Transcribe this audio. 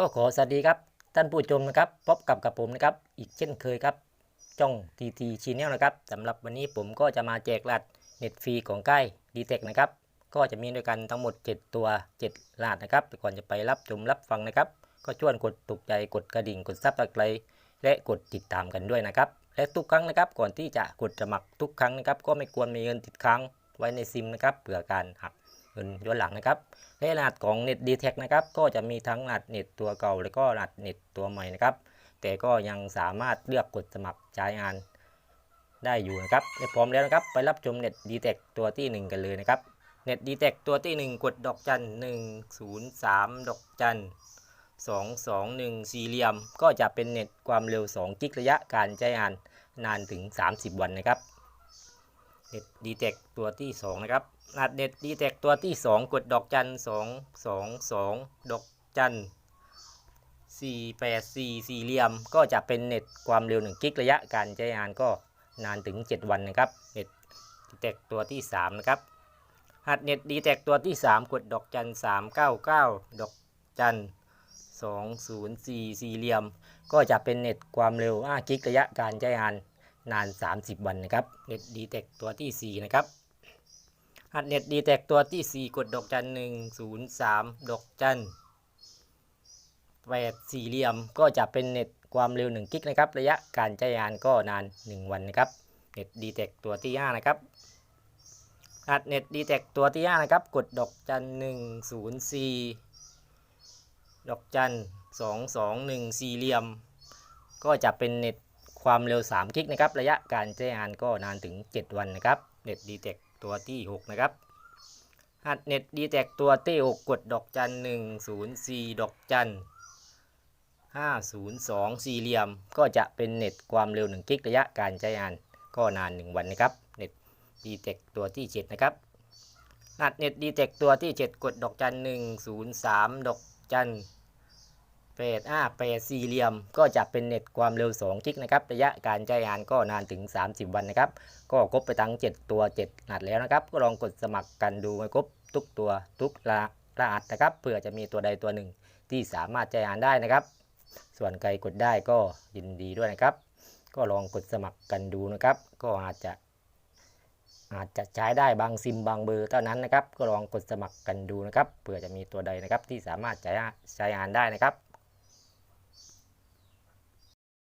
ก็ขอสวัสดีครับ ท่านผู้ชมนะครับ พบกับกับผมนะครับ อีกเช่นเคยครับจ้องทีทีชีแนลนะครับสำหรับวันนี้ผมก็จะมาแจกรหัสเน็ตฟรีของใกล้ดีเทคนะครับ ก็จะมีด้วยกันทั้งหมด 7 ตัว7รหัสนะครับก่อนจะไปรับชมรับฟังนะครับ ก็ชวนกดถูกใจกดกระดิ่งกดซับสไครต์และกดติดตามกันด้วยนะครับ และทุกครั้งนะครับก่อนที่จะกดสมัครทุกครั้งนะครับ ก็ไม่ควรมีเงินติดค้างไว้ในซิมนะครับเผื่อการหัก นย้อนหลังนะครับและรหัสของ Net d t e c นะครับก็จะมีทั้งรหัสเน็ตตัวเก่า แล้วก็รหัสเน็ตตัวใหม่นะครับ แต่ก็ยังสามารถเลือกกดสมัครใช้งานได้อยู่นะครับและพร้อมแล้วนะครับ ไปรับชม Net d t e c ตัวที่ 1 กันเลยนะครับ Net d t e c ตัวที่ 1 กดดอกจัน103 ดอกจัน221 สี่เหลี่ยม ก็จะเป็นเน็ตความเร็ว 2 กิกระยะการใช้งานนานถึง 30 วันนะครับ เน็ตดีเทคตัวที่2นะครับรหัสเน็ตดีเทคตัวที่ 2 กดดอกจัน2 2 2ดอกจัน4 8 4สี่เหลี่ยม ก็จะเป็นเน็ตความเร็ว1กิกระยะการใช้งานก็นานถึง 7 วันนะครับเน็ตดีเทคตัวที่ 3 นะครับรหัสเน็ตดีเทคตัวที่ 3 กดดอกจัน399 ดอกจัน204สี่เหลี่ยม ก็จะเป็นเน็ตความเร็ว5กิกระยะการใช้งาน นาน 30 วันนะครับเน็ตดีเทคตัวที่ 4 นะครับหัดเน็ตดีเทคตัวที่ 4 กดดอกจัน1 0 3ดอกจัน8สี่เหลี่ยมก็จะเป็นเน็ตความเร็ว1กิกนะครับ ระยะการใช้งานก็นาน 1 วันนะครับเน็ตดีเทคตัวที่ 5 นะครับหัดเน็ตดีเทคตัวที่ 5 นะครับ กดดอกจัน1 0 4ดอกจัน2 2 1สี่เหลี่ยม ก็จะเป็นเน็ต ความเร็ว3กิกนะครับ ระยะการใช้งานก็นานถึง 7 วันนะครับเน็ตดีเทคตัวที่ 6 นะครับหัดเน็ตดีเทคตัวที่6กดดอกจัน1 0 4ดอกจัน502สี่เหลี่ยม ก็จะเป็นเน็ตความเร็ว1กิกระยะการใช้งานก็นาน1วันนะครับเน็ตดีเทคตัวที่7นะครับหัดเน็ตดีเทคตัวที่7กดดอกจัน1 0 3ดอกจัน เปดอ่าเปดสี่เหลี่ยม ก็จะเป็นเน็ตความเร็ว2กิกนะครับ ระยะการใช้งานก็นานถึง 30 วันนะครับ ก็ครบไปทั้ง 7 ตัว7นัดแล้วนะครับ ก็ลองกดสมัครกันดูให้ครบทุกตัวทุกรหัสนะครับเพื่อจะมีตัวใดตัวหนึ่งที่สามารถใช้งานได้นะครับ ส่วนใครกดได้ก็ยินดีด้วยนะครับ ก็ลองกดสมัครกันดูนะครับ ก็อาจจะ อาจจะใช้ได้บางซิมบางเบอร์เท่านั้นนะครับ ก็ลองกดสมัครกันดูนะครับ เผื่อจะมีตัวใดนะครับที่สามารถใช้ใช้งานได้นะครับ